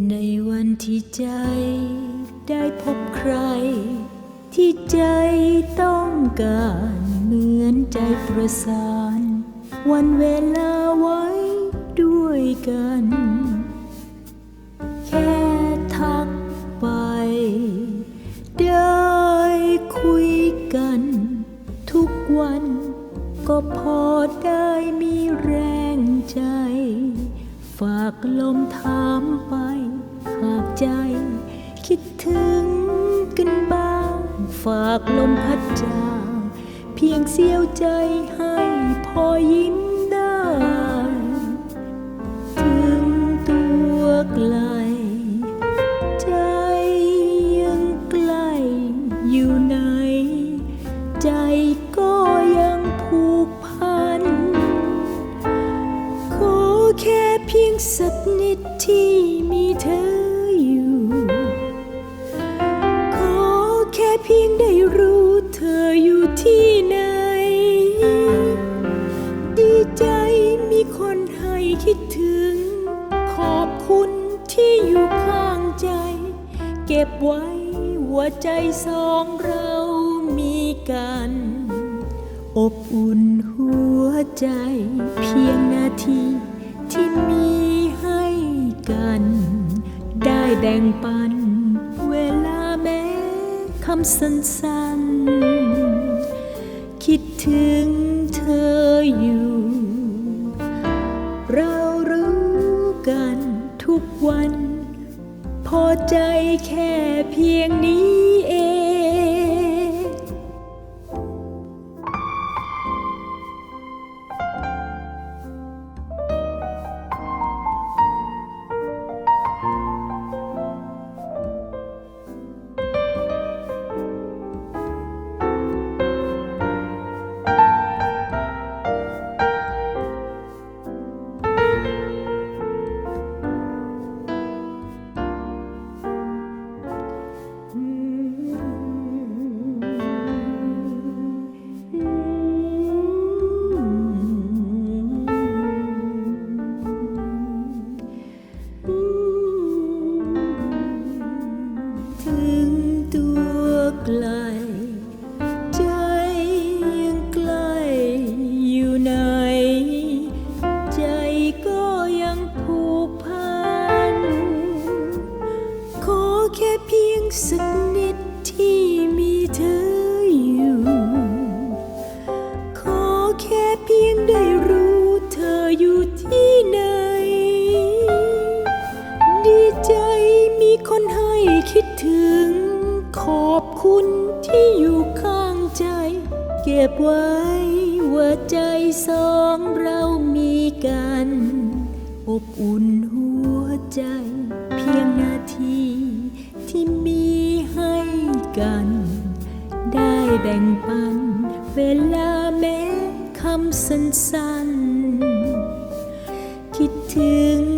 ในวันที่ใจได้พบใคร ที่ใจต้องการเหมือนใจประสาน วันเวลาไว้ด้วยกัน แค่ทักไป ได้คุยกัน ทุกวันก็พอได้มีแรงใจากลมถามไปหากใจ คิดถึงกันบ้าง ฝากลมพัดจางเพียงเสี้ยวใจให้พอยิ้ม พียงสักนิดที่มีเธออยู่ ขอแค่เพียงได้รู้เธออยู่ที่ไหน ดีใจมีคนให้คิดถึง ขอบคุณที่อยู่ข้างใจ เก็บไว้ว่าใจสองเรามีกัน อบอุ่นหัวใจเพียงนาที ที่มีให้กัน ได้แบ่งปัน เวลาแม้คำสั้นๆ คิดถึงเธออยู่ เรารู้กันทุกวัน พอใจแค่เพียงนี้ ไกล ใจยังใกล้อยู่ไหน ใจก็ยังผูกพัน ขอแค่เพียงสักนิดที่มีเธอ ก็บไว้ว่าใจสองเรามีกัน อบอุ่นหัวใจเพียงนาทีที่มีให้กัน ได้แบ่งปัน เวลาแม้คำสั้นๆ คิดถึง